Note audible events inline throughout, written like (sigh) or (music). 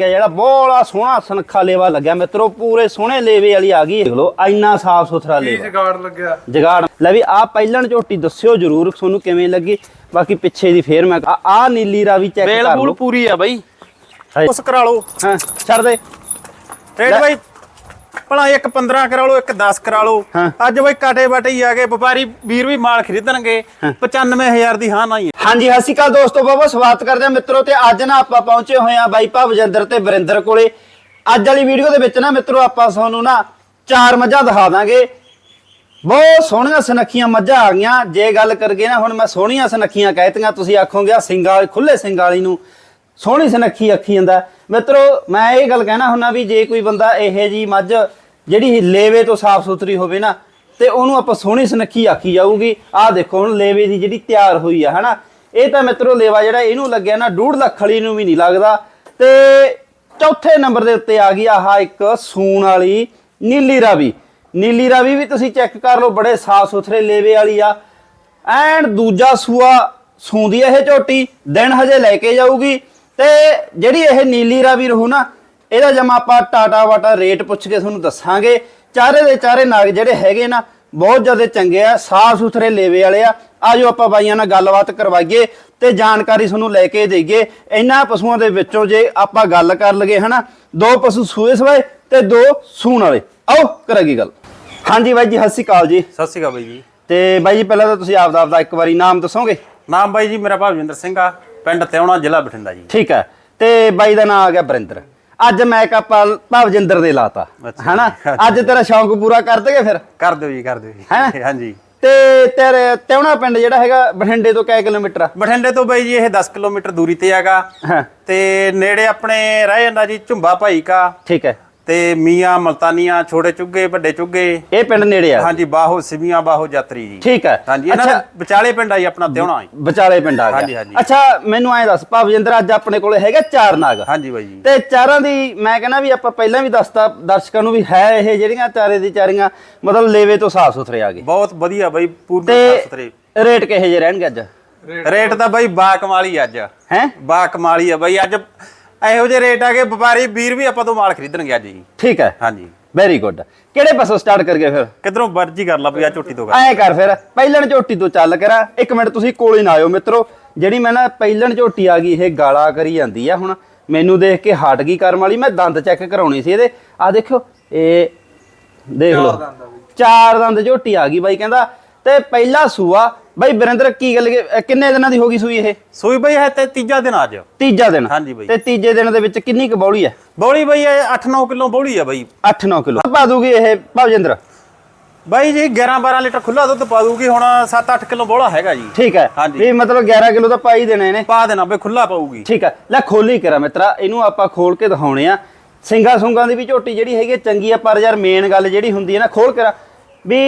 ਕਿ ਜਿਹੜਾ ਬੋਲਾ ਸੋਹਣਾ ਸਨਖਾ ਲੇਵਾ ਲੱਗਿਆ ਮਿੱਤਰੋ ਪੂਰੇ ਸੋਹਣੇ ਲੇਵੇ ਵਾਲੀ ਆ ਗਈ। ਦੇਖ ਲਓ ਇੰਨਾ ਸਾਫ਼ ਸੁਥਰਾ ਲੇਵਾ। ਜਗਾੜ ਲੱਗਿਆ? ਜਗਾੜ। ਲੈ ਵੀ ਆ ਪਹਿਲਣ ਝੋਟੀ ਦੱਸਿਓ ਜਰੂਰ ਤੁਹਾਨੂੰ ਕਿਵੇਂ ਲੱਗੀ। ਬਾਕੀ ਪਿੱਛੇ ਦੀ ਫੇਰ ਮੈਂ ਆ ਨੀਲੀ ਰਾਵੀ ਚੈੱਕ ਕਰ ਬੂਲ ਲਓ। ਪੂਰੀ ਆ ਬਾਈ। ਉਸ ਕਰਾ ਲਓ। ਹਾਂ ਛੱਡ ਦੇ। ਰੇਟ। ਬਾਈ। ਭਲਾ ਇੱਕ 15 ਕਰਾ ਲਓ ਇੱਕ 10 ਕਰਾ ਲਓ। ਅੱਜ ਬਾਈ ਕਾਟੇ ਬਾਟੇ ਹੀ ਆ ਗਏ ਵਪਾਰੀ ਵੀਰ ਵੀ ਮਾਲ ਖਰੀਦਣਗੇ। 95000 ਦੀ ਹਾਂ ਨਾ ਹੀ। ਹੈ। ਹਾਂਜੀ ਸਤਿ ਸ਼੍ਰੀ ਅਕਾਲ ਦੋਸਤੋ ਬਹੁਤ ਸਵਾਗਤ ਕਰਦੇ ਹਾਂ ਮਿੱਤਰੋ ਤੇ ਅੱਜ ਨਾ ਆਪਾਂ ਪਹੁੰਚੇ ਹੋਏ ਆ ਬਾਈ ਭਵਜਿੰਦਰ ਤੇ ਵਰਿੰਦਰ ਕੋਲੇ। ਅੱਜ ਵਾਲੀ ਵੀਡੀਓ ਦੇ ਵਿੱਚ ਨਾ ਮਿੱਤਰੋ ਆਪਾਂ ਤੁਹਾਨੂੰ ਨਾ ਚਾਰ ਮੱਝਾਂ ਦਿਖਾ ਦਾਂਗੇ। ਬਹੁਤ ਸੋਹਣੀਆਂ ਸੁਨੱਖੀਆਂ ਮੱਝਾਂ ਆ ਗਈਆਂ। ਜੇ ਗੱਲ ਕਰਗੇ ਨਾ ਹੁਣ ਮੈਂ ਸੋਹਣੀਆਂ ਸੁਨੱਖੀਆਂ ਕਹਿਤੀਆਂ ਤੁਸੀਂ ਆਖੋਗੇ ਆ ਸਿੰਗਾਂ ਵਾਲੀ ਖੁੱਲੇ ਸਿੰਗਾਂ ਵਾਲੀ ਨੂੰ। ਸੋਹਣੀ ਸੁਨੱਖੀ ਅੱਖੀ ਜਾਂਦਾ ਮਿੱਤਰੋ, ਮੈਂ ਇਹ ਗੱਲ ਕਹਿਣਾ ਹੁੰਦਾ ਵੀ ਜੇ ਕੋਈ ਬੰਦਾ ਇਹੋ ਜੀ ਮੱਝ ਜਿਹੜੀ ਲੇਵੇ ਤੋਂ ਸਾਫ਼ ਸੁਥਰੀ ਹੋਵੇ ਨਾ, ਤੇ ਉਹਨੂੰ ਆਪਾਂ ਸੋਹਣੀ ਸੁਨੱਖੀ ਆਖੀ ਜਾਊਗੀ। ਆਹ ਦੇਖੋ, ਹੁਣ ਲੇਵੇ ਦੀ ਜਿਹੜੀ ਤਿਆਰ ਹੋਈ ਆ, ਹਨਾ? ਇਹ ਤਾਂ ਮਿੱਤਰੋ, ਲੇਵਾ ਜਿਹੜਾ ਇਹਨੂੰ ਲੱਗਿਆ ਨਾ 2.5 ਲੱਖ ਵਾਲੀ ਨੂੰ ਵੀ ਨਹੀਂ ਲੱਗਦਾ। ਤੇ ਚੌਥੇ ਨੰਬਰ ਦੇ ਉੱਤੇ ਆ ਗਈ ਆਹ ਇੱਕ ਸੂਣ ਵਾਲੀ ਨੀਲੀ ਰਾਵੀ। ਨੀਲੀ ਰਾਵੀ ਵੀ ਤੁਸੀਂ ਚੈੱਕ ਕਰ ਲਓ, ਬੜੇ ਸਾਫ਼ ਸੁਥਰੇ ਲੇਵੇ ਵਾਲੀ ਆ। ਐਂਡ ਦੂਜਾ ਸੂਆ ਸੂੰਦੀ ਆ ਇਹ ਝੋਟੀ, ਦਿਨ ਹਜੇ ਲੈ ਕੇ ਜਾਊਗੀ। ਤੇ ਜਿਹੜੀ ਇਹ ਨੀਲੀ ਰਾਵੀ ਰਹੂ ਨਾ ਇਹਦਾ ਜਮਾ ਆਪਾਂ ਟਾਟਾ ਵਾਟਾ ਰੇਟ ਪੁੱਛ ਕੇ ਤੁਹਾਨੂੰ ਦੱਸਾਂਗੇ। ਚਾਰੇ ਦੇ ਚਾਰੇ ਨਾਗ ਜਿਹੜੇ ਹੈਗੇ ਨਾ ਬਹੁਤ ਜ਼ਿਆਦਾ ਚੰਗੇ ਆ ਸਾਫ਼ ਸੁਥਰੇ ਲੇਵੇ ਵਾਲੇ ਆ। ਆਜੋ ਆਪਾਂ ਬਾਈਆਂ ਨਾਲ ਗੱਲਬਾਤ ਕਰਵਾਈਏ ਤੇ ਜਾਣਕਾਰੀ ਤੁਹਾਨੂੰ ਲੈ ਕੇ ਦੇਈਏ। ਇਹਨਾਂ ਪਸ਼ੂਆਂ ਦੇ ਵਿੱਚੋਂ ਜੇ ਆਪਾਂ ਗੱਲ ਕਰ ਲਗੇ ਹਨਾ ਦੋ ਪਸ਼ੂ ਸੂਏ ਸਵਾਏ ਤੇ ਦੋ ਸੂਣ ਵਾਲੇ। ਆਓ ਕਰਾਂਗੇ ਗੱਲ। ਹਾਂਜੀ ਬਾਈ ਜੀ ਸਤਿ ਸ਼੍ਰੀ ਅਕਾਲ ਜੀ। ਸਤਿ ਸ਼੍ਰੀ ਅਕਾਲ ਬਾਈ ਜੀ। ਤੇ ਬਾਈ ਜੀ ਪਹਿਲਾਂ ਤਾਂ ਤੁਸੀਂ ਆਪਦਾ ਆਪਦਾ ਇੱਕ ਵਾਰੀ ਨਾਮ ਦੱਸੋਗੇ? ਨਾਮ ਬਾਈ ਜੀ ਮੇਰਾ ਭਾਵਜਿੰਦਰ ਸਿੰਘ ਆ। ਪਿੰਡ ਤਿਉਣਾ ਜ਼ਿਲ੍ਹਾ ਬਠਿੰਡਾ ਜੀ। ਠੀਕ ਹੈ। ਤੇ ਬਾਈ ਦਾ ਨਾਮ ਆ ਗਿਆ ਬਰਿੰਦਰ ਅੱਜ ਮੈਂ ਕਪਾ ਭਵਜਿੰਦਰ ਦੇ ਲਾਤਾ। ਹਨਾ? ਅੱਜ ਤੇਰਾ ਸ਼ੌਂਕ ਪੂਰਾ ਕਰ ਦੇਗੇ ਫਿਰ? ਕਰ ਦਿਓ ਜੀ ਕਰ ਦਿਓ ਜੀ। ਹੈਂ? (laughs) ਹਾਂਜੀ। ਤੇ ਤੇਰੇ ਤਿਉਣਾ ਪਿੰਡ ਜਿਹੜਾ ਹੈਗਾ ਬਠਿੰਡੇ ਤੋਂ ਕਿੰਨੇ ਕਿਲੋਮੀਟਰ ਆ? ਬਠਿੰਡੇ ਤੋਂ ਬਾਈ ਜੀ ਇਹ 10 ਕਿਲੋਮੀਟਰ ਦੂਰੀ ਤੇ ਹੈਗਾ। ਤੇ ਨੇੜੇ ਆਪਣੇ ਰਹਿ ਜਾਂਦਾ ਜੀ ਝੁੰਬਾ ਭਾਈ ਕਾ ਠੀਕ ਹੈ। ਤੇ ਮੀਆਂ ਮਲਤਾਨੀਆਂ ਛੋਟੇ ਚੁੱਗੇ ਵੱਡੇ ਚੁੱਗੇ। ਇਹ ਪਿੰਡ ਨੇੜੇ ਆ। ਹਾਂਜੀ ਬਾਹੋ ਸਿਵੀਆਂ ਬਾਹੋ ਯਾਤਰੀ ਜੀ। ਠੀਕ ਹੈ ਹਾਂਜੀ ਇਹਨਾਂ ਦਾ ਵਿਚਾਲੇ ਪਿੰਡ ਆ ਜੀ ਆਪਣਾ ਤਿਉਣਾ ਜੀ। ਵਿਚਾਲੇ ਪਿੰਡ ਆ ਗਿਆ। ਹਾਂਜੀ। ਅੱਛਾ ਮੈਨੂੰ ਐਂ ਦੱਸ ਭਵਜਿੰਦਰ ਅੱਜ ਆਪਣੇ ਕੋਲੇ ਹੈਗਾ ਚਾਰ ਨਾਗ। ਹਾਂਜੀ ਬਾਈ ਜੀ। ਤੇ ਚਾਰਾਂ ਦੀ ਮੈਂ ਕਹਿੰਦਾ ਵੀ ਆਪਾਂ ਪਹਿਲਾਂ ਵੀ ਦੱਸਤਾ ਦਰਸ਼ਕਾਂ ਨੂੰ ਵੀ ਹੈ ਇਹ ਜਿਹੜੀਆਂ ਚਾਰੇ ਦੀ ਚਾਰੀਆਂ ਮਤਲਬ ਲੇਵੇ ਤੋਂ ਸਾਫ਼ ਸੁਥਰੇ ਆ ਗਏ। ਬਹੁਤ ਵਧੀਆ ਬਾਈ ਪੂਰਨ ਤੇ ਸੁਥਰੇ। ਰੇਟ ਕਿਹੋ ਜਿਹੇ ਰਹਿਣਗੇ ਅੱਜ? ਰੇਟ ਤਾਂ ਬਾਈ ਬਾ ਕਮਾਲੀ ਅੱਜ। ਹੈ? ਬਾ ਕਮਾਲੀ ਆ ਬਾਈ ਅੱਜ ਇਹੋ ਜਿਹੇ ਰੇਟ ਆ ਕਿ ਵਪਾਰੀ ਵੀਰ ਵੀ ਆਪਾਂ ਤੋਂ ਮਾਲ ਖਰੀਦਣਗੇ ਅੱਜ ਜੀ। ਠੀਕ ਹੈ। ਹਾਂਜੀ। ਵੈਰੀ ਗੁੱਡ ਕਿਹੜੇ ਪਾਸੋਂ ਸਟਾਰਟ ਕਰਗੇ ਫਿਰ? ਕਿਧਰੋਂ ਮਰਜ਼ੀ ਕਰ ਲਾ ਵੀ ਆ ਝੋਟੀ ਤੋਂ ਕਰ। ਐਂ ਕਰ ਫਿਰ ਪਹਿਲਣ ਝੋਟੀ ਤੋਂ ਚੱਲ ਕਰਾਂ। ਇੱਕ ਮਿੰਟ ਤੁਸੀਂ ਕੋਲੇ ਨਾ ਆਇਓ ਮਿੱਤਰੋ। ਜਿਹੜੀ ਮੈਂ ਨਾ ਪਹਿਲਣ ਝੋਟੀ ਆ ਗਈ ਇਹ ਗਾਲਾ ਕਰੀ ਜਾਂਦੀ ਆ ਹੁਣ। ਮੈਨੂੰ ਦੇਖ ਕੇ ਹਟ ਗਈ ਕਰਮ ਵਾਲੀ। ਮੈਂ ਦੰਦ ਚੈੱਕ ਕਰਾਉਣੀ ਸੀ ਇਹਦੇ। ਆ ਦੇਖੋ ਇਹ ਦੇਖ ਲਓ। ਚਾਰ ਦੰਦ ਝੋਟੀ ਆ ਗਈ ਬਾਈ ਕਹਿੰਦਾ ਤੇ ਪਹਿਲਾ ਸੂਆ ਬਾਈ ਬਰਿੰਦਰ ਕੀ ਗੱਲ ਕਿ- ਕਿੰਨੇ ਦਿਨਾਂ ਦੀ ਹੋ ਗਈ ਸੂਈ ਇਹ? ਸੂਈ ਬਾਈ ਹੈ ਤੇ ਤੀਜਾ ਦਿਨ ਅੱਜ ਤੀਜਾ ਦਿਨ। ਹਾਂਜੀ ਬਾਈ। ਤੇ ਤੀਜੇ ਦਿਨ ਦੇ ਵਿੱਚ ਕਿੰਨੀ ਕੁ ਬੌਲੀ ਹੈ? ਬੌਲੀ ਬਾਈ ਇਹ 8-9 ਕਿਲੋ ਬੌਲੀ ਆ ਬਾਈ। 8-9 ਕਿਲੋ। ਪਾ ਦੂਗੀ ਇਹ ਭਵਜਿੰਦਰ ਬਾਈ ਜੀ 11-12 ਲੀਟਰ ਖੁੱਲਾ ਦੁੱਧ ਪਾ ਦੂਗੀ ਹੁਣ 7-8 ਕਿਲੋ ਬੌਲਾ ਹੈਗਾ ਜੀ। ਠੀਕ ਹੈ। ਹਾਂਜੀ। ਵੀ ਮਤਲਬ 11 ਕਿਲੋ ਤਾਂ ਪਾਈ ਦੇਣੇ ਨੇ। ਪਾ ਦੇਣਾ ਬਈ ਖੁੱਲਾ ਪਾਊਗੀ। ਠੀਕ ਹੈ। ਲੈ ਖੋਲੀ ਕਰਾਂ ਮਿੱਤਰਾ ਇਹਨੂੰ ਆਪਾਂ ਖੋਲ ਕੇ ਦਿਖਾਉਣੇ ਆ। ਸਿੰਗਾ ਸੁੰਗਾਂ ਦੀ ਵੀ ਝੋਟੀ ਜਿਹੜੀ ਹੈਗੀ ਹੈ ਚੰਗੀ ਆ ਪਰ ਯਾਰ ਮੇਨ ਗੱਲ ਜਿਹੜੀ ਹੁੰਦੀ ਹੈ ਨਾ ਖੋਲ ਕਰਾਂ ਵੀ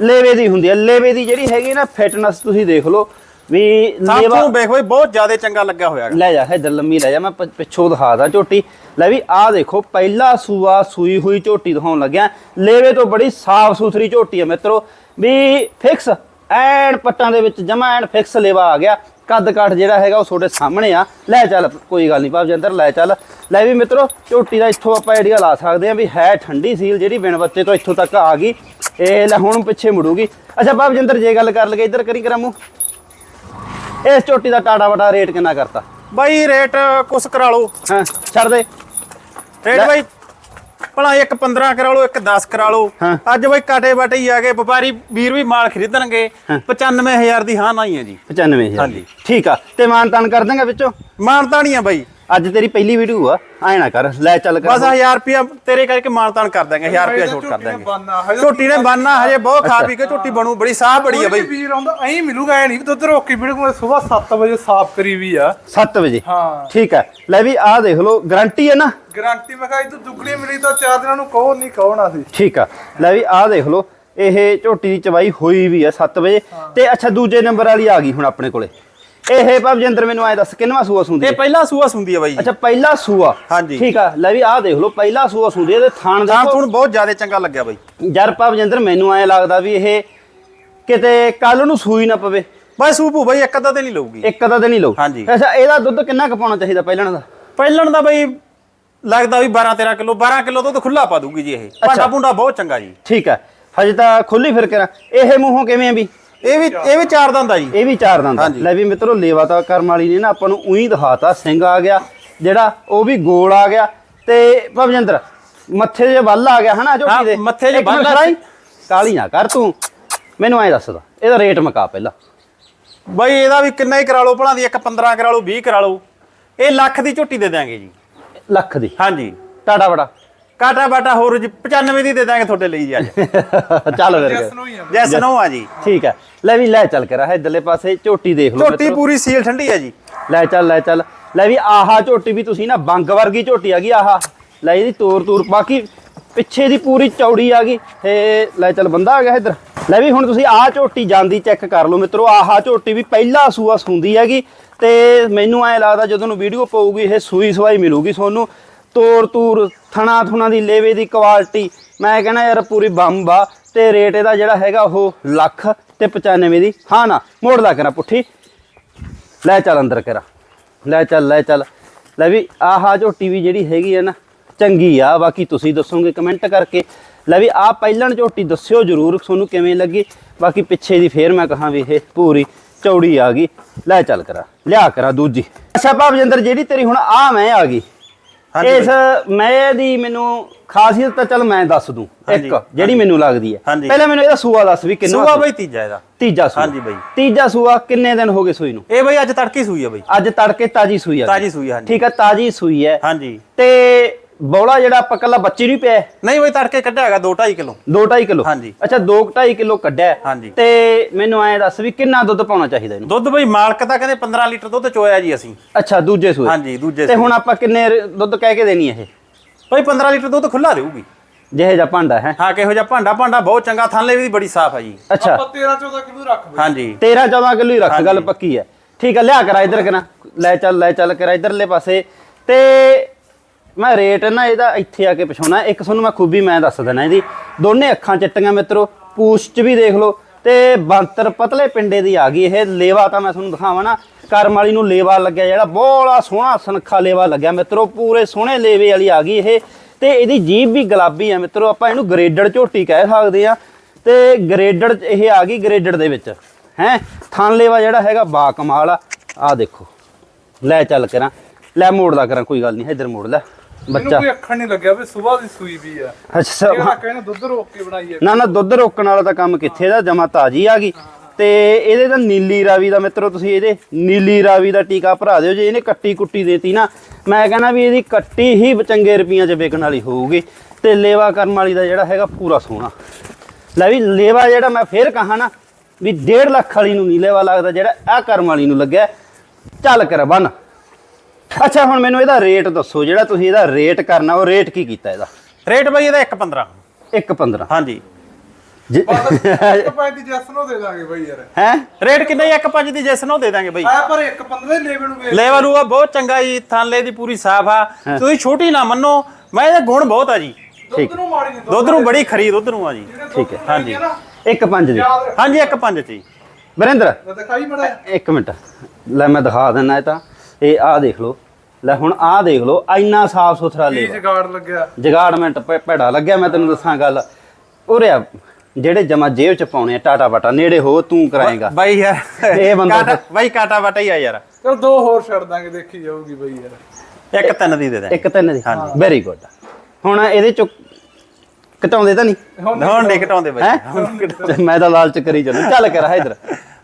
ਲੇਵੇ ਦੀ ਹੁੰਦੀ ਹੈ ਲੇਵੇ ਦੀ ਜਿਹੜੀ ਹੈਗੀ ਨਾ ਫਿਟਨੈਸ ਤੁਸੀਂ ਦੇਖ ਲਓ ਵੀ ਲੇਵਾ ਸਾਥੋਂ ਵੇਖ ਬਾਈ ਬਹੁਤ ਜ਼ਿਆਦਾ ਚੰਗਾ ਲੱਗਿਆ ਹੋਇਆ ਲੈ ਜਾ ਇੱਧਰ ਲੰਮੀ ਲੈ ਜਾ ਮੈਂ ਪਿੱਛੋਂ ਦਿਖਾਦਾ ਝੋਟੀ। ਲੈ ਵੀ ਆਹ ਦੇਖੋ ਪਹਿਲਾ ਸੂਆ ਸੂਈ ਹੋਈ ਝੋਟੀ ਦਿਖਾਉਣ ਲੱਗਿਆ। ਲੇਵੇ ਤੋਂ ਬੜੀ ਸਾਫ਼ ਸੁਥਰੀ ਝੋਟੀ ਹੈ ਮਿੱਤਰੋ। ਵੀ ਫਿਕਸ ਐਨ ਪੱਟਾਂ ਦੇ ਵਿੱਚ ਜਮਾ ਐਨ ਫਿਕਸ ਲੇਵਾ ਆ ਗਿਆ। ਕੱਦ ਕਾਠ ਜਿਹੜਾ ਹੈਗਾ ਉਹ ਤੁਹਾਡੇ ਸਾਹਮਣੇ ਆ। ਲੈ ਚੱਲ ਕੋਈ ਗੱਲ ਨਹੀਂ ਭਾਵ ਅੰਦਰ ਲੈ ਚੱਲ। ਲੈ ਵੀ ਮਿੱਤਰੋ ਝੋਟੀ ਦਾ ਇੱਥੋਂ ਆਪਾਂ ਆਈਡੀਆ ਲਾ ਸਕਦੇ ਆ ਵੀ ਹੈ ਠੰਡੀ ਸੀਲ ਜਿਹੜੀ ਬਿਨ ਬੱਚੇ ਤੋਂ ਇੱਥੋਂ ਤੱਕ ਆ ਗਈ। ਇਹ ਲੈ ਹੁਣ ਪਿੱਛੇ ਮੁੜੂਗੀ। ਅੱਛਾ ਭਾਵਜਿੰਦਰ ਜੇ ਗੱਲ ਕਰ ਲਗੇ ਇੱਧਰ ਕਰੀ ਕਰਾਮੂ। ਇਸ ਝੋਟੀ ਦਾ ਟਾੜਾ ਵਟਾ ਰੇਟ ਕਿੰਨਾ ਕਰਤਾ? ਬਾਈ ਰੇਟ ਕੁਛ ਕਰਾ ਲਓ। ਹਾਂ ਛੱਡ ਦੇ। ਰੇਟ। ਬਾਈ ਭਲਾ ਇੱਕ 15 ਕਰਾ ਲਓ ਇੱਕ 10 ਕਰਾ ਲਓ। ਅੱਜ ਬਾਈ ਕਾਟੇ ਬਾਟੇ ਹੀ ਆ ਗਏ ਵਪਾਰੀ ਵੀਰ ਵੀ ਮਾਲ ਖਰੀਦਣਗੇ। 95000 ਦੀ ਹਾਂ ਨਾ ਹੀ ਹੈ ਜੀ 95000 ਹਾਂਜੀ। ਠੀਕ ਆ ਤੇ ਮਾਨ ਤਾਨ ਕਰ ਦਾਂਗਾ ਵਿੱਚੋਂ? ਮਾਨਤਾ ਨਹੀਂ ਆ ਬਾਈ। ਅੱਜ ਤੇਰੀ ਪਹਿਲੀ ਵੀਡੀਓ ਆ ਐ ਨਾ ਕਰ ਲੈ ਚੱਲ ਕਰ। ਬਸ 1000 ਰੁਪਿਆ ਤੇਰੇ ਕਰਕੇ ਮਾਨਤਾਨ ਕਰ ਦਾਂਗੇ 1000 ਰੁਪਿਆ ਛੋਟ ਕਰ ਦਾਂਗੇ ਝੋਟੀ ਨੇ ਬਾਨਾ ਹਜੇ ਬਹੁਤ ਖਾ ਪੀ ਕੇ ਝੋਟੀ ਬਣੂ ਬੜੀ ਸਾਹ ਬੜੀ ਆ ਬਾਈ। ਵੀਰ ਆਉਂਦਾ ਐਂ ਮਿਲੂਗਾ ਐ ਨਹੀਂ ਵੀ ਦੁੱਧ ਰੋਕੀ ਵੀਡੀਓ ਸਵੇਰ 7 ਵਜੇ ਸਾਫ਼ ਕਰੀ ਵੀ ਆ। 7 ਵਜੇ? ਹਾਂ। ਠੀਕ ਆ। ਲੈ ਵੀ ਆਹ ਦੇਖ ਲਓ ਗਾਰੰਟੀ ਹੈ ਨਾ? ਗਾਰੰਟੀ ਮੈਂ ਕਿਹਾ ਇਹ ਦੁੱਗਣੀ ਮਿਲੀ ਤਾਂ ਚਾਰ ਦਿਨਾਂ ਨੂੰ ਕਹੋ ਨਹੀਂ ਕਹੋ ਨਾ ਸੀ। ਠੀਕ ਆ। ਲੈ ਵੀ ਆਹ ਦੇਖ ਲਓ ਇਹ ਝੋਟੀ ਦੀ ਚਵਾਈ ਹੋਈ ਵੀ ਆ 7 ਵਜੇ। ਤੇ ਅੱਛਾ ਦੂਜੇ ਨੰਬਰ ਵਾਲੀ ਆ ਗਈ ਹੁਣ ਆਪਣੇ ਕੋਲੇ। ਇਹ ਭਵਜਿੰਦਰ ਮੈਨੂੰ ਐ ਦੱਸ ਕਿੰਨਵਾ ਸੂਆ ਸੁੰਦੀ ਇਹ ਹੈ? ਪਹਿਲਾ ਸੂਆ ਸੁੰਦੀ ਆ ਬਾਈ ਅੱਛਾ ਪਹਿਲਾ ਸੂਆ। ਹਾਂਜੀ। ਠੀਕ ਆ ਲੈ ਵੀ ਆਹ ਦੇਖ ਲਓ ਪਹਿਲਾ ਸੂਆ ਸੁੰਦੀ ਹੈ ਤੇ ਥਾਣ ਤਾਂ ਦੇਖੋ। ਤੁਹਾਨੂੰ ਬਹੁਤ ਜ਼ਿਆਦਾ ਚੰਗਾ ਲੱਗਿਆ ਬਾਈ। ਯਾਰ ਭਵਜਿੰਦਰ ਮੈਨੂੰ ਐ ਲੱਗਦਾ ਵੀ ਇਹ ਕਿਤੇ ਕੱਲ ਨੂੰ ਸੂਈ ਨਾ ਪਵੇ। ਬਸ ਸੂਪੂ ਬਾਈ ਇੱਕ ਅੱਧਾ ਤੇ ਨਹੀਂ ਲਊਗੀ। ਇੱਕ ਅੱਧਾ ਦਿਨ ਹੀ ਲਓ ਹਾਂਜੀ। ਅੱਛਾ ਇਹਦਾ ਦੁੱਧ ਕਿੰਨਾ ਕੁ ਪਾਉਣਾ ਚਾਹੀਦਾ ਪਹਿਲਣ ਦਾ? ਪਹਿਲਣ ਦਾ ਬਾਈ ਲੱਗਦਾ ਵੀ 12 13 ਕਿਲੋ 12 ਕਿਲੋ ਦੁੱਧ ਖੁੱਲਾ ਪਾ ਦੂਗੀ ਜੀ ਇਹ। ਭਾਂਡਾ ਭੁੰਡਾ ਬਹੁਤ ਚੰਗਾ ਜੀ। ਠੀਕ ਹੈ ਹਜੇ ਤਾਂ ਖੁੱਲੀ ਫਿਰ ਕਰਾਂ ਇਹ ਮੂੰਹੋਂ ਕਿਵੇਂ ਆ ਵੀ? ਇਹ ਵੀ ਇਹ ਵੀ ਚਾਰ ਦੰਦ ਆ ਜੀ। ਇਹ ਵੀ ਚਾਰ ਦੰਦ। ਲੈ ਵੀ ਮਿੱਤਰੋ ਲੇਵਾ ਤਾਂ ਕਰਮ ਵਾਲੀ ਨੇ ਨਾ ਆਪਾਂ ਨੂੰ ਉਹੀ ਦਿਖਾਤਾ ਸਿੰਘ ਆ ਗਿਆ ਜਿਹੜਾ ਉਹ ਵੀ ਗੋਲ ਆ ਗਿਆ ਤੇ ਭਵਜਿੰਦਰ ਮੱਥੇ 'ਤੇ ਵੱਲ ਆ ਗਿਆ ਹਨਾ ਝੋਟੀ ਦੇ? ਮੱਥੇ ਮਿੰਟ ਵੱਲ ਆ। ਕਾਲੀ ਨਾ ਕਰ ਤੂੰ। ਮੈਨੂੰ ਐਂ ਦੱਸਦਾ ਇਹਦਾ ਰੇਟ ਮਕਾ ਪਹਿਲਾਂ। ਬਾਈ ਇਹਦਾ ਵੀ ਕਿੰਨਾ ਹੀ ਕਰਾ ਲਓ ਭਲਾ ਦੀ ਇੱਕ 15 ਕਰਾ ਲਓ 20 ਕਰਾ ਲਓ। ਇਹ ਲੱਖ ਦੀ ਝੋਟੀ ਦੇ ਦਾਂਗੇ ਜੀ। ਲੱਖ ਦੀ? ਹਾਂਜੀ। ਟਾਟਾ ਬੜਾ ਕਾਟਾ ਬਾਟਾ ਹੋਰ ਜੀ 95 ਦੀ ਦੇ ਦਾਂਗੇ ਤੁਹਾਡੇ ਲਈ ਜੀ ਅੱਜ। (laughs) ਚੱਲ ਫਿਰ ਜੈਸ ਨੂੰ ਹੀ ਆ। ਜੀ ਠੀਕ ਹੈ। ਲੈ ਵੀ ਲੈ ਚੱਲ ਕਰ ਇਧਰਲੇ ਪਾਸੇ ਝੋਟੀ ਦੇਖ ਲਓ ਝੋਟੀ। ਪੂਰੀ ਸੀਲ ਠੰਡੀ ਆ ਜੀ। ਲੈ ਚੱਲ ਲੈ ਚੱਲ। ਲੈ ਵੀ ਆਹਾ ਝੋਟੀ ਵੀ ਤੁਸੀਂ ਨਾ ਬੰਗ ਵਰਗੀ ਝੋਟੀ ਆ ਗਈ ਆਹਾ। ਲੈ ਇਹਦੀ ਤੋਰ ਤੂਰ ਬਾਕੀ ਪਿੱਛੇ ਦੀ ਪੂਰੀ ਚੌੜੀ ਆ ਗਈ। ਤੇ ਲੈ ਚੱਲ ਬੰਦਾ ਆ ਗਿਆ ਇੱਧਰ। ਲੈ ਵੀ ਹੁਣ ਤੁਸੀਂ ਆਹ ਝੋਟੀ ਜਾਂਦੀ ਚੈੱਕ ਕਰ ਲਓ ਮਿੱਤਰੋ ਆਹਾ ਝੋਟੀ ਵੀ ਪਹਿਲਾ ਸੂਆ ਸੁੰਦੀ ਹੈਗੀ। ਤੇ ਮੈਨੂੰ ਐ ਲੱਗਦਾ ਜਦੋਂ ਨੂੰ ਵੀਡੀਓ ਪਾਊਗੀ ਇਹ ਸੂਈ ਸਵਾਈ ਮਿਲੂਗੀ ਤੁਹਾਨੂੰ। ਤੋਰ ਤੂਰ, ਥਣਾ ਥੁਣਾ ਦੀ ਲੇਵੇ ਦੀ ਕੁਆਲਿਟੀ। ਮੈਂ ਕਹਿੰਦਾ ਯਾਰ ਪੂਰੀ ਬੰਬ ਆ, ਤੇ ਰੇਟ ਇਹਦਾ ਜਿਹੜਾ ਹੈਗਾ ਉਹ ਲੱਖ ਤੇ 95 ਦੀ। ਹਾਂ ਨਾ, ਮੋੜ ਲਾ ਕਰਾਂ ਪੁੱਠੀ। ਲੈ ਚੱਲ ਅੰਦਰ ਕਰਾਂ। ਲੈ ਚੱਲ ਲੈ ਚੱਲ। ਲੈ ਵੀ ਆਹ ਝੋਟੀ ਵੀ ਜਿਹੜੀ ਹੈਗੀ ਆ ਨਾ, ਚੰਗੀ ਆ, ਬਾਕੀ ਤੁਸੀਂ ਦੱਸੋਗੇ ਕਮੈਂਟ ਕਰਕੇ। ਲੈ ਵੀ ਆਹ ਪਹਿਲਣ ਝੋਟੀ ਦੱਸਿਓ ਜਰੂਰ, ਤੁਹਾਨੂੰ ਕਿਵੇਂ ਲੱਗੀ। ਬਾਕੀ ਪਿੱਛੇ ਦੀ ਫੇਰ ਮੈਂ ਕਹਾਂ ਵੀ ਇਹ ਪੂਰੀ ਚੌੜੀ ਆ ਗਈ। ਲੈ ਚੱਲ ਕਰਾ, ਲਿਆ ਕਰਾ ਦੂਜੀ। ਅੱਛਾ ਭਾਵਜਿੰਦਰ, ਜਿਹੜੀ ਤੇਰੀ ਹੁਣ ਆ ਮੈਂ ਆ ਗਈ। ਹਾਂਜੀ ਇਸ ਮੈਂ ਦੀ ਮੈਨੂੰ ਖਾਸੀਅਤ ਤਾਂ ਚੱਲ ਮੈਂ ਦੱਸ ਦੂੰ ਇੱਕ ਜਿਹੜੀ ਮੈਨੂੰ ਲੱਗਦੀ ਹੈ। ਪਹਿਲਾਂ ਮੈਨੂੰ ਇਹਦਾ ਸੂਆ ਦੱਸ ਵੀ ਕਿੰਨਾ ਸੂਆ ਬਾਈ ਤੀਜਾ ਇਹਦਾ। ਤੀਜਾ ਸੂਆ। ਹਾਂਜੀ ਬਾਈ। ਤੀਜਾ ਸੂਆ ਕਿੰਨੇ ਦਿਨ ਹੋ ਗਏ ਸੂਈ ਨੂੰ? ਇਹ ਬਾਈ ਅੱਜ ਤੜਕੀ ਸੂਈ ਆ ਬਾਈ। ਅੱਜ ਤੜਕੇ ਤਾਜੀ ਸੂਈ ਗਈ। ਤਾਜੀ ਸੂਈ ਹਾਂਜੀ। ਠੀਕ ਆ ਤਾਜੀ ਸੂਈ ਹੈ। ਹਾਂਜੀ। ਤੇ ਬੌਲਾ ਜਿਹੜਾ ਆਪਾਂ ਕੱਲਾ ਬੱਚੀ ਨਹੀਂ ਪਿਆ ਨਹੀਂ ਬਾਈ ਤੜਕੇ ਕੱਢਿਆ ਹੈਗਾ 2 2.5 ਕਿਲੋ। 2.5 ਕਿਲੋ? ਹਾਂਜੀ। ਅੱਛਾ 2.5 ਕਿਲੋ ਕੱਢਿਆ ਹੈ। ਹਾਂਜੀ। ਤੇ ਮੈਨੂੰ ਐਂ ਦੱਸ ਵੀ ਕਿੰਨਾ ਦੁੱਧ ਪਾਉਣਾ ਚਾਹੀਦਾ ਇਹਨੂੰ? ਦੁੱਧ ਬਾਈ ਮਾਲਕ ਤਾਂ ਕਹਿੰਦੇ 15 ਲੀਟਰ ਦੁੱਧ ਚੋਇਆ ਜੀ ਅਸੀਂ। ਅੱਛਾ ਦੂਜੇ ਸੂਏ। ਹਾਂਜੀ ਦੂਜੇ ਤੇ ਹੁਣ ਆਪਾਂ ਕਿੰਨੇ ਦੁੱਧ ਕਹਿ ਕੇ ਦੇਣੀ ਹੈ ਇਹ? ਬਾਈ 15 ਲੀਟਰ ਦੁੱਧ ਖੁੱਲਾ ਦੇਊਗੀ। ਜਿਹੇ ਜਿਹਾ ਭਾਂਡਾ ਹੈ? ਹਾਂ ਕਿਹੋ ਜਿਹਾ ਭਾਂਡਾ ਭਾਂਡਾ ਬਹੁਤ ਚੰਗਾ ਥਾਲੇ ਵੀ ਬੜੀ ਸਾਫ਼ ਆ ਜੀ। ਅੱਛਾ। ਆਪਾਂ 13 14 ਕਿਲੋ ਰੱਖ ਬਈ। ਹਾਂਜੀ। 13 14 ਕਿਲੋ ਹੀ ਰੱਖ। ਗੱਲ ਪੱਕੀ ਹੈ। ਠੀਕ ਹੈ ਲਿਆ ਕਰਾ ਇੱਧਰ ਕਰਾ ਲੈ ਚੱਲ ਲੈ ਚੱਲ ਕਰਾ ਇੱਧਰਲੇ ਪਾਸੇ। ਤੇ ਮੈਂ ਰੇਟ ਨਾ ਇਹਦਾ ਇੱਥੇ ਆ ਕੇ ਪਛਾਉਣਾ, ਇੱਕ ਤੁਹਾਨੂੰ ਮੈਂ ਖੂਬੀ ਮੈਂ ਦੱਸ ਦੇਣਾ ਇਹਦੀ। ਦੋਨੇ ਅੱਖਾਂ ਚਿੱਟੀਆਂ ਮਿੱਤਰੋ, ਪੂਛ ਚ ਵੀ ਦੇਖ ਲਓ, ਤੇ ਬੰਤਰ ਪਤਲੇ ਪਿੰਡੇ ਦੀ ਆ ਗਈ ਇਹ। ਲੇਵਾ ਤਾਂ ਮੈਂ ਤੁਹਾਨੂੰ ਦਿਖਾਵਾਂ ਨਾ, ਕਰਮ ਵਾਲੀ ਨੂੰ ਲੇਵਾ ਲੱਗਿਆ ਜਿਹੜਾ, ਬੋਲਾ ਸੋਹਣਾ ਸਨਖਾ ਲੇਵਾ ਲੱਗਿਆ ਮਿੱਤਰੋ, ਪੂਰੇ ਸੋਹਣੇ ਲੇਵੇ ਵਾਲੀ ਆ ਗਈ ਇਹ। ਤੇ ਇਹਦੀ ਜੀਭ ਵੀ ਗੁਲਾਬੀ ਆ ਮਿੱਤਰੋ, ਆਪਾਂ ਇਹਨੂੰ ਗ੍ਰੇਡਡ ਝੋਟੀ ਕਹਿ ਸਕਦੇ ਆ ਤੇ ਗ੍ਰੇਡਡ ਇਹ ਆ ਗਈ ਗ੍ਰੇਡਡ ਦੇ ਵਿੱਚ, ਹੈ? ਥਣ ਲੇਵਾ ਜਿਹੜਾ ਹੈਗਾ, ਬਾ ਕਮਾਲ ਆ। ਆ ਦੇਖੋ, ਲੈ ਚੱਲ ਕਰਾਂ। ਲੈ ਮੋੜ ਲਾ ਕਰਾਂ, ਕੋਈ ਗੱਲ ਨਹੀਂ, ਇੱਧਰ ਮੋੜ ਲੈ। ਬੱਚਾ। ਕੋਈ ਅੱਖਾਂ ਨਹੀਂ ਲੱਗਿਆ ਵੀ ਸਵੇਰ ਦੀ ਸੂਈ ਵੀ ਆ। ਅੱਛਾ ਇਹ ਕਹਿੰਦੇ ਦੁੱਧ ਰੋਕ ਕੇ ਬਣਾਈ ਹੈ ਨਾ ਨਾ ਦੁੱਧ ਰੋਕਣ ਵਾਲਾ ਤਾਂ ਕੰਮ ਕਿੱਥੇ ਦਾ? ਜਮਾ ਤਾਜੀ ਆ ਗਈ। ਤੇ ਇਹਦੇ ਤਾਂ ਨੀਲੀ ਰਾਵੀ ਦਾ ਮਿੱਤਰੋ ਤੁਸੀਂ ਇਹਦੇ ਨੀਲੀ ਰਾਵੀ ਦਾ ਟੀਕਾ ਭਰਾ ਦਿਓ। ਜੇ ਇਹਨੇ ਕੱਟੀ ਕੁੱਟੀ ਦੇਤੀ ਨਾ ਮੈਂ ਕਹਿੰਦਾ ਵੀ ਇਹਦੀ ਕੱਟੀ ਹੀ ਚੰਗੇ ਰੁਪਈਆਂ 'ਚ ਵਿਕਣ ਵਾਲੀ ਹੋਊਗੀ। ਤੇ ਲੇਵਾ ਕਰਨ ਵਾਲੀ ਦਾ ਜਿਹੜਾ ਹੈਗਾ ਪੂਰਾ ਸੋਹਣਾ ਲੈ ਵੀ ਲੇਵਾ ਜਿਹੜਾ ਮੈਂ ਫੇਰ ਕਹਾ ਨਾ ਵੀ 1.5 ਲੱਖ ਵਾਲੀ ਨੂੰ ਨਹੀਂ ਲੇਵਾ ਲੱਗਦਾ ਜਿਹੜਾ ਆ ਕਰਮ ਵਾਲੀ ਨੂੰ ਲੱਗਿਆ। ਚੱਲ ਕਰ ਬੰਨ। ਅੱਛਾ ਹੁਣ ਮੈਨੂੰ ਇਹਦਾ ਰੇਟ ਦੱਸੋ ਜਿਹੜਾ ਤੁਸੀਂ ਇਹਦਾ ਰੇਟ ਕਰਨਾ ਉਹ ਰੇਟ ਕੀ ਕੀਤਾ ਇਹਦਾ? ਰੇਟ ਬਾਈ ਇਹਦਾ 1.15 1.15 ਹਾਂਜੀ। ਇੱਕ ਪੈਂਟ ਦੀ ਜੈਸ ਨੂੰ ਦੇ ਦਾਂਗੇ ਬਈ ਯਾਰ। ਹੈ? ਰੇਟ ਕਿੰਨਾ ਜੀ 1.5 ਦੀ ਜੈਸ ਨੂੰ ਦੇ ਦਾਂਗੇ ਬਾਈ। ਆ ਪਰ ਇੱਕ 15 ਲੈਵਲ ਨੂੰ ਵੇਚ ਲੈਵਲ ਉਹ ਬਹੁਤ ਚੰਗਾ ਜੀ ਥਾਲੇ ਦੀ ਪੂਰੀ ਸਾਫ਼ ਆ। ਤੁਸੀਂ ਛੋਟੀ ਨਾ ਮੰਨੋ ਮੈਂ ਇਹਦੇ ਗੁਣ ਬਹੁਤ ਆ ਜੀ। ਦੁੱਧ ਨੂੰ ਮਾੜੀ ਨਹੀਂ ਦੁੱਧ ਨੂੰ ਬੜੀ ਖਰੀ ਦੁੱਧ ਨੂੰ ਆ ਜੀ। ਠੀਕ ਹੈ। ਹਾਂਜੀ। ਇੱਕ ਪੰਜ ਦੀ। ਯਾਦ ਰੱਖ। ਹਾਂਜੀ 1.5 ਚ ਜੀ। ਵਰਿੰਦਰ। ਦਿਖਾਈ ਮੜਾ। ਇੱਕ ਮਿੰਟ। ਲੈ ਮੈਂ ਦਿਖਾ ਦਿੰਦਾ ਇਹ ਤਾਂ। ਇਹ ਆਹ ਦੇਖ ਲਓ। ਲੈ ਹੁਣ ਆਹ ਦੇਖ ਲਓ ਇੰਨਾ ਸਾਫ਼ ਸੁਥਰਾ ਲੇਵਾ। ਜਗਾੜ ਲੱਗਿਆ? ਜਗਾੜਮੈਂਟ ਭੈੜਾ ਲੱਗਿਆ ਮੈਂ ਤੈਨੂੰ ਦੱਸਾਂ ਗੱਲ। ਉਰੇ ਆ ਜਿਹੜੇ ਜਮਾ ਜੇਬ ਚ ਪਾਉਣੇ ਆ ਟਾਟਾ ਬਾਟਾ ਨੇੜੇ ਹੋ ਤੂੰ ਕਰਾਏਗਾ। ਬਾਈ ਯਾਰ ਇਹ ਬੰਦਾ ਕਾਟਾ ਬਾਈ ਕਾਟਾ ਵਾਟਾ ਹੀ ਆ ਯਾਰ। ਚਲ ਦੋ ਹੋਰ ਛੱਡ ਦਾਂਗੇ ਦੇਖੀ ਜਾਊਗੀ ਬਈ ਯਾਰ। ਇੱਕ ਤਿੰਨ ਦੀ ਦੇ ਦੇ। ਇੱਕ ਤਿੰਨ ਦੀ। ਵੈਰੀ ਗੁੱਡ ਹੁਣ ਇਹਦੇ ਚੋਂ ਘਟਾਉਂਦੇ ਤਾਂ ਨਹੀਂ? ਹੁਣ ਨਹੀਂ ਘਟਾਉਂਦੇ ਬਾਈ ਮੈਂ ਤਾਂ ਲਾਲਚ ਕਰੀ ਚੱਲੂ। ਚੱਲ ਕਰ ਇਧਰ।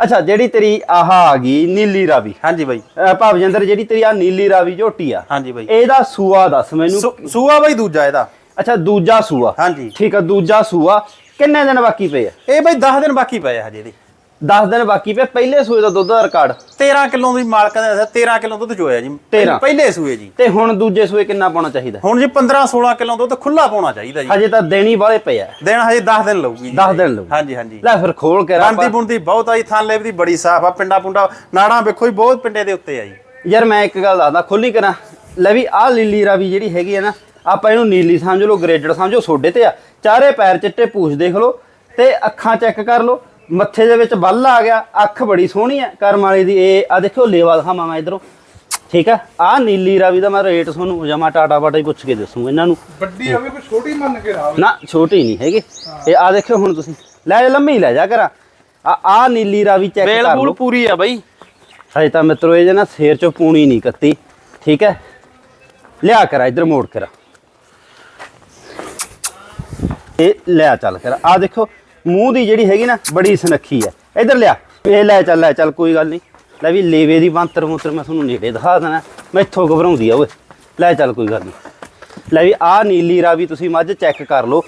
ਅੱਛਾ ਜਿਹੜੀ ਤੇਰੀ ਆਹ ਆ ਗਈ ਨੀਲੀ ਰਾਵੀ। ਹਾਂਜੀ ਬਾਈ। ਭਾਵਜਿੰਦਰ ਜਿਹੜੀ ਤੇਰੀ ਆ ਨੀਲੀ ਰਾਵੀ ਝੋਟੀ ਆ ਹਾਂਜੀ ਬਾਈ। ਇਹਦਾ ਸੂਆ ਦੱਸ ਮੈਨੂੰ। ਸੂਆ ਬਾਈ ਦੂਜਾ ਇਹਦਾ। ਅੱਛਾ ਦੂਜਾ ਸੂਆ। ਹਾਂਜੀ। ਠੀਕ ਆ ਦੂਜਾ ਸੂਆ। ਕਿੰਨੇ ਦਿਨ ਬਾਕੀ ਪਏ ਆ? ਇਹ ਬਾਈ 10 ਦਿਨ ਬਾਕੀ ਪਏ ਆ ਹਜੇ ਇਹਦੇ। 10 ਦਿਨ ਬਾਕੀ ਪਏ ਪਹਿਲੇ ਸੂਏ ਦਾ ਦੁੱਧ ਦਾ ਰਿਕਾਰਡ। 13 ਕਿਲੋ ਦੀ ਮਾਲਕ ਦੱਸਿਆ 13 ਕਿਲੋ ਦੁੱਧ ਚੋਇਆ ਜੀ। 13 ਪਹਿਲੇ ਸੂਏ ਜੀ। ਤੇ ਹੁਣ ਦੂਜੇ ਸੂਏ ਕਿੰਨਾ ਪਾਉਣਾ ਚਾਹੀਦਾ? ਹੁਣ ਜੀ 15 16 ਕਿਲੋ ਦੁੱਧ ਖੁੱਲਾ ਪਾਉਣਾ ਚਾਹੀਦਾ ਜੀ। ਹਜੇ ਤਾਂ ਦੇਣੀ ਵਾਲੇ ਪਏ ਆ। ਦਿਨ ਹਜੇ 10 ਦਿਨ ਲਊਗੀ ਜੀ। 10 ਦਿਨ ਲਊ ਹਾਂਜੀ ਹਾਂਜੀ। ਲੈ ਫਿਰ ਖੋਲ ਕੇ ਰੱਖ। ਬੰਦੀ ਬੁੰਦੀ ਬਹੁਤ ਆਈ ਥਾਂ ਲੈਵ ਦੀ ਬੜੀ ਸਾਫ਼ ਆ ਪਿੰਡਾ ਪੁੰਡਾ ਨਾੜਾਂ ਵੇਖੋ ਜੀ ਬਹੁਤ ਪਿੰਡੇ ਦੇ ਉੱਤੇ ਆ ਜੀ। ਯਾਰ ਮੈਂ ਇੱਕ ਗੱਲ ਦੱਸਦਾ ਖੁੱਲੀ ਕਰਾਂ। ਲੈ ਵੀ ਆਹ ਲੀਲੀ ਰਾਵੀ ਜਿਹੜੀ ਹੈਗੀ ਆ ਨਾ ਆਪਾਂ ਇਹਨੂੰ ਨੀਲੀ ਸਮਝ ਲਓ ਗ੍ਰੇਡਡ ਸਮਝੋ ਸੋਡੇ ਤੇ ਆ। ਚਾਰੇ ਪੈਰ ਚਿੱਟੇ ਪੂਛ ਦੇਖ ਲਓ ਤੇ ਅੱਖਾਂ ਚੈੱਕ ਕਰ ਲਓ। ਮੱਥੇ ਦੇ ਵਿੱਚ ਬੱਲ ਆ ਗਿਆ ਅੱਖ ਬੜੀ ਸੋਹਣੀ ਆ ਕਰਮ ਵਾਲੀ ਦੀ। ਇਹ ਆ ਦੇਖੋ ਲੇਵਾ ਦਿਖਾਵਾਂ ਮੈਂ ਇਧਰੋਂ। ਠੀਕ ਆ ਆ ਨੀਲੀ ਰਾਵੀ ਦਾ ਮੈਂ ਰੇਟ ਤੁਹਾਨੂੰ ਜਮਾ ਟਾਟਾ ਬਾਟਾ ਹੀ ਪੁੱਛ ਕੇ ਦੱਸੂ ਇਹਨਾਂ ਨੂੰ। ਵੱਡੀ ਹੋਵੇ ਕੋਈ ਛੋਟੀ ਮੰਨ ਕੇ ਨਾ ਆਵੇ। ਨਾ ਛੋਟੀ ਨਹੀਂ ਹੈਗੇ। ਇਹ ਆ ਦੇਖਿਓ ਹੁਣ ਤੁਸੀਂ। ਲੈ ਜਾ ਲੰਮੀ ਲੈ ਜਾ ਕਰਾਂ ਆ ਆ ਨੀਲੀ ਰਾਵੀ ਚੈੱਕ ਕਰ ਬੂਲ ਲਓ। ਪੂਰੀ ਆ ਬਾਈ। ਹਜੇ ਤਾਂ ਮਿੱਤਰੋ ਇਹ ਜੇ ਨਾ ਸੇਰ ਚੋਂ ਪੂਣੀ ਨਹੀਂ ਕੱਤੀ। ਠੀਕ ਹੈ ਲਿਆ ਕਰਾ ਇੱਧਰ ਮੋੜ ਕਰਾ। ਇਹ ਲਿਆ ਚੱਲ ਕਰ। ਆ ਦੇਖੋ ਮੂੰਹ ਦੀ ਜਿਹੜੀ ਹੈਗੀ ਨਾ ਬੜੀ ਸੁਨੱਖੀ ਹੈ। ਇੱਧਰ ਲਿਆ। ਇਹ ਲੈ ਚੱਲ ਲੈ ਚੱਲ, ਕੋਈ ਗੱਲ ਨਹੀਂ। ਲੈ ਵੀ ਲੇਵੇ ਦੀ ਬਾਂਤਰ ਮੁੰਤਰ ਮੈਂ ਤੁਹਾਨੂੰ ਨੇੜੇ ਦਿਖਾ ਦੇਣਾ। ਮੈਥੋਂ ਘਬਰਾਉਂਦੀ ਆ, ਓਏ। ਲੈ ਚੱਲ, ਕੋਈ ਗੱਲ ਨਹੀਂ। ਲੈ ਵੀ ਆ ਨੀਲੀ ਰਾਵੀ ਤੁਸੀਂ ਮੱਝ ਚੈੱਕ ਕਰ ਲਓ।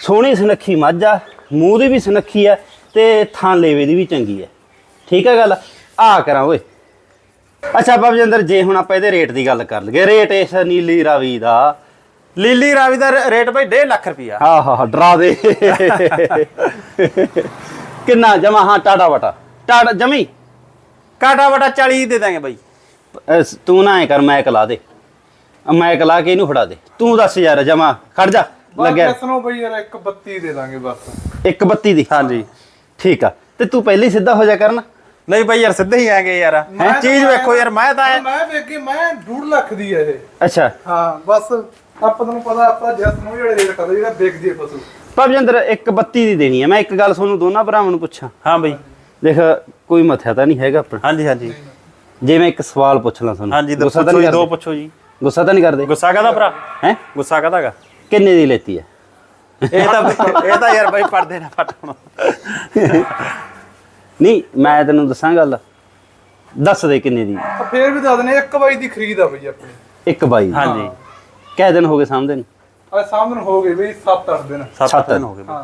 ਸੋਹਣੀ ਸੁਨੱਖੀ ਮੱਝ ਆ, ਮੂੰਹ ਦੀ ਵੀ ਸੁਨੱਖੀ ਹੈ ਤੇ ਥਾਂ ਲੇਵੇ ਦੀ ਵੀ ਚੰਗੀ ਹੈ ਠੀਕ ਹੈ ਗੱਲ? ਆ ਕਰਾਂ, ਓਏ। ਅੱਛਾ ਬਾਬਜਿੰਦਰ ਜੇ ਹੁਣ ਆਪਾਂ ਇਹਦੇ ਰੇਟ ਦੀ ਗੱਲ ਕਰ ਲਈਏ, ਰੇਟ ਇਸ ਨੀਲੀ ਰਾਵੀ ਦਾ ਲੀਲੀ ਰਾਵੀ ਦਾ ਰੇਟ ਬਾਈ 1.5 ਲੱਖ ਰੁਪਿਆ ਹਾਂ ਹਾਂ ਡਰਾ ਦੇ। ਕਿੰਨਾ ਜਮਾ? ਹਾਂ ਟਾਟਾ ਵਟਾ। ਟਾਟਾ ਜਮੀ? ਕਾਟਾ ਵਟਾ 40 ਦੇ ਦਾਂਗੇ ਬਾਈ। ਤੂੰ ਨਾ ਐ ਕਰ ਮੈਂ ਕਲਾ ਦੇ। ਅ, ਮੈਂ ਕਲਾ ਕੇ ਇਹਨੂੰ ਫੜਾ ਦੇ। ਤੂੰ ਦੱਸ ਯਾਰ ਜਮਾ। ਖੜ ਜਾ। ਬਸ ਲੱਗਿਆ। ਦੱਸਣੋ ਬਈ ਯਾਰ ਇੱਕ 32 ਦੇ ਦਾਂਗੇ ਬਸ। 132 ਦੀ? ਹਾਂਜੀ। ਠੀਕ ਆ। ਤੇ ਤੂੰ ਪਹਿਲੇ ਹੀ ਸਿੱਧਾ ਹੋ ਜਾ ਕਰਨ। ਨਹੀਂ ਬਾਈ ਯਾਰ ਸਿੱਧੇ ਹੀ ਆਗੇ ਯਾਰ। ਮੈਂ ਤਾਂ ਚੀਜ਼ ਵੇਖੋ ਯਾਰ ਮੈਂ ਤਾਂ ਐਂ- ਮੈਂ ਵੇਖੀ ਮੈਂ 2 ਲੱਖ ਦੀ ਹੈ ਇਹ। ਅੱਛਾ। ਹਾਂ ਬਸ। ਆਪਾਂ ਤੁਹਾਨੂੰ ਪਤਾ ਆਪਾਂ ਜਸ ਨੂੰ ਜਿਹੜੇ ਰੇਟ ਕਰਦੇ ਜਿਹੜਾ ਵਿਕ ਜੇ ਪਸ਼ੂ ਭਵਜਿੰਦਰ 132 ਦੀ ਦੇਣੀ ਹੈ ਮੈਂ ਇੱਕ ਗੱਲ ਤੁਹਾਨੂੰ ਦੋਨਾਂ ਭਰਾਵਾਂ ਨੂੰ ਪੁੱਛਾਂ। ਹਾਂ ਬਾਈ। ਦੇਖ ਕੋਈ ਮੱਥਿਆ ਤਾਂ ਨਹੀਂ ਹੈਗਾ ਆਪਣਾ। ਹਾਂਜੀ ਹਾਂਜੀ। ਜੇ ਮੈਂ ਇੱਕ ਸਵਾਲ ਪੁੱਛ ਲਾਂ ਤੁਹਾਨੂੰ। ਹਾਂਜੀ ਗੁੱਸਾ ਦੱਸੋ ਤਾਂ ਜੀ ਨਹੀਂ ਦੋ ਕਰਦੇ? ਪੁੱਛੋ ਜੀ। ਗੁੱਸਾ ਤਾਂ ਨਹੀਂ ਕਰਦੇ? ਗੁੱਸਾ ਕਾਦਾ ਭਰਾ? ਹੈ? ਗੁੱਸਾ ਕਾਦਾ ਗਾ? ਕਿੰਨੇ ਦੀ ਲੈਤੀ ਹੈ ਇਹ ਤਾਂ ਇਹ ਤਾਂ ਯਾਰ ਬਾਈ ਪੜਦੇ ਨਾ ਫਟ ਹੁਣ। ਨਹੀਂ ਮੈਂ ਤੈਨੂੰ ਦੱਸਾਂ ਗੱਲ। ਦੱਸ ਦੇ ਕਿੰਨੇ ਦੀ। ਤਾਂ ਫੇਰ ਵੀ ਦੱਸ ਦਨੇ ਇੱਕ ਬਾਈ ਦੀ ਖਰੀਦ ਆ ਬਈ ਆਪਣੀ। ਇੱਕ ਬਾਈ ਹਾਂਜੀ। ਕਿਹ ਦਿਨ ਹੋ ਗਏ ਸਾਹਮਣੇ ਨੂੰ? ਅੱਜ ਸਾਹਮਣੇ ਹੋ ਗਏ ਬਈ 7-8 ਦਿਨ। ਸੱਤ ਸੱਤ ਦਿਨ ਹੋ ਗਏ। ਹਾਂ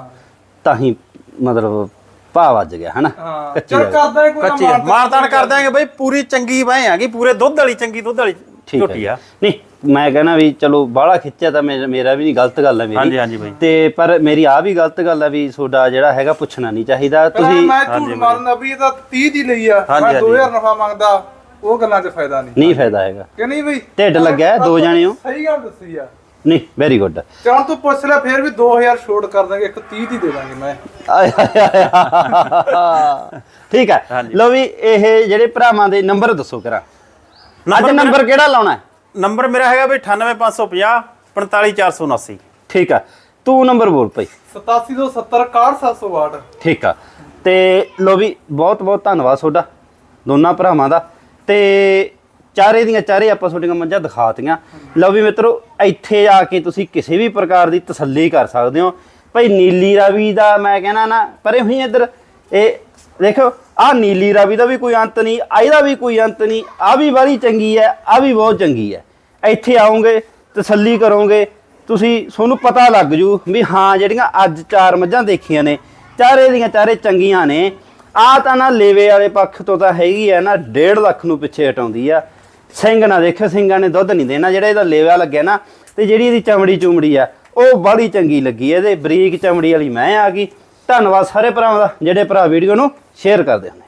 ਤਾਂ ਹੀ ਮਤਲਬ ਭਾਅ ਵੱਜ ਗਿਆ ਹਨਾ? ਹਾਂ। ਕੱਚੀ ਚਲ। ਕਰਦਾ ਕੋਈ ਕੱਚੀ ਮਾਰਤਾਨ ਕਰ ਦਾਂਗੇ ਬਾਈ ਪੂਰੀ ਚੰਗੀ ਬਾਈ ਆਗੀ ਪੂਰੇ ਦੁੱਧ ਵਾਲੀ ਚੰਗੀ ਦੁੱਧ ਵਾਲੀ ਠੀਕ ਹੈ ਝੋਟੀ ਨਹੀਂ ਮੈਂ ਕਹਿੰਦਾ ਵੀ ਚਲੋ ਬਾਹਲਾ ਖਿੱਚਿਆ ਤਾਂ ਮੇਰਾ ਮੇਰਾ ਵੀ ਨਹੀਂ ਗਲਤ ਗੱਲ ਹੈ ਮੇਰੀ। ਹਾਂਜੀ, ਹਾਂਜੀ ਬਾਈ। ਤੇ ਪਰ ਮੇਰੀ ਆ ਵੀ ਗਲਤ ਗੱਲ ਹੈ ਵੀ ਤੁਹਾਡਾ ਜਿਹੜਾ ਹੈਗਾ ਪੁੱਛਣਾ ਨਹੀਂ ਚਾਹੀਦਾ। ਤੁਸੀਂ ਤੁਸੀਂ ਮੈਂ ਝੂਠ ਮਾਰਨਾ ਵੀ ਇਹ ਤਾਂ 30 ਦੀ ਲਈ ਆ। ਹਾਂਜੀ, ਮੈਂ ਹਾਂਜੀ। 2000 ਨਫਾ ਮੰਗਦਾ। ਉਹ ਗੱਲਾਂ 'ਚ ਫਾਇਦਾ ਨਹੀਂ। ਨਹੀਂ ਫਾਇਦਾ ਹੈਗਾ। ਕਿ ਨਹੀਂ ਬਈ? ਢਿੱਡ ਲੱਗਿਆ ਹੈ, ਦੋ ਜਾਣੇ ਹੋ। ਸਹੀ ਗੱਲ ਦੱਸੀ ਆ। ਨਹੀਂ ਵੈਰੀ ਗੁੱਡ ਚਾਹਣ ਤੂੰ ਪੁੱਛ ਲੈ ਫੇਰ ਵੀ 2000 ਛੋਟ ਕਰ ਦਾਂਗੇ ਇੱਕ 30 ਦੀ ਦੇ ਦਾਂਗੇ ਮੈਂ। ਠੀਕ ਹੈ। ਲੋ ਵੀ ਇਹ ਜਿਹੜੇ ਭਰਾਵਾਂ ਦੇ ਨੰਬਰ ਦੱਸੋ ਕਰਾਂ। ਅੱਜ ਨੰਬਰ ਕਿਹੜਾ ਲਾਉਣਾ ਹੈ? ਨੰਬਰ ਮੇਰਾ ਹੈਗਾ ਬਈ 98550 45479 ਠੀਕ ਆ ਤੂੰ ਨੰਬਰ ਬੋਲ ਪਈ 8770 61708 ਠੀਕ ਆ। ਤੇ ਲੋ ਵੀ ਬਹੁਤ ਬਹੁਤ ਧੰਨਵਾਦ ਤੁਹਾਡਾ ਦੋਨਾਂ ਭਰਾਵਾਂ ਦਾ। ਤੇ ਚਾਰੇ ਦੀਆਂ ਚਾਰੇ ਆਪਾਂ ਤੁਹਾਡੀਆਂ ਮੱਝਾਂ ਦਿਖਾਤੀਆਂ। ਲਓ ਵੀ ਮਿੱਤਰੋ, ਇੱਥੇ ਆ ਕੇ ਤੁਸੀਂ ਕਿਸੇ ਵੀ ਪ੍ਰਕਾਰ ਦੀ ਤਸੱਲੀ ਕਰ ਸਕਦੇ ਹੋ। ਭਾਈ ਨੀਲੀ ਰਾਵੀ ਦਾ ਮੈਂ ਕਹਿਣਾ ਨਾ, ਪਰੇ ਹੋਈ ਇੱਧਰ। ਇਹ ਦੇਖੋ ਆ ਨੀਲੀ ਰਾਵੀ ਦਾ ਵੀ ਕੋਈ ਅੰਤ ਨਹੀਂ ਆ ਇਹਦਾ ਵੀ ਕੋਈ ਅੰਤ ਨਹੀਂ। ਆ ਵੀ ਬੜੀ ਚੰਗੀ ਹੈ ਆ ਵੀ ਬਹੁਤ ਚੰਗੀ ਹੈ। ਇੱਥੇ ਆਉਂਗੇ ਤਸੱਲੀ ਕਰੋਗੇ, ਤੁਸੀਂ, ਤੁਹਾਨੂੰ ਪਤਾ ਲੱਗ ਜੂ ਵੀ ਹਾਂ, ਜਿਹੜੀਆਂ ਅੱਜ ਚਾਰ ਮੱਝਾਂ ਦੇਖੀਆਂ ਨੇ, ਚਾਰੇ ਦੀਆਂ ਚਾਰੇ ਚੰਗੀਆਂ ਨੇ। ਆ ਤਾਂ ਨਾ ਲੇਵੇ ਵਾਲੇ ਪੱਖ ਤੋਂ ਤਾਂ ਹੈਗੀ ਆ ਨਾ 1.5 ਲੱਖ ਨੂੰ ਪਿੱਛੇ ਹਟਾਉਂਦੀ ਆ। ਸਿੰਘ ਨਾ ਦੇਖਿਓ ਸਿੰਘਾਂ ਨੇ ਦੁੱਧ ਨਹੀਂ ਦੇਣਾ। ਜਿਹੜਾ ਇਹਦਾ ਲੇਵਾ ਲੱਗਿਆ ਨਾ, ਤੇ ਜਿਹੜੀ ਇਹਦੀ ਚਮੜੀ ਚੁਮੜੀ ਆ, ਉਹ ਬੜੀ ਚੰਗੀ ਲੱਗੀ ਇਹਦੇ ਬਰੀਕ ਚਮੜੀ ਵਾਲੀ ਮੈਂ ਆ ਗਈ। ਧੰਨਵਾਦ ਸਾਰੇ ਭਰਾਵਾਂ ਦਾ, ਜਿਹੜੇ ਭਰਾ ਵੀਡੀਓ ਨੂੰ ਸ਼ੇਅਰ ਕਰਦੇ ਹਨ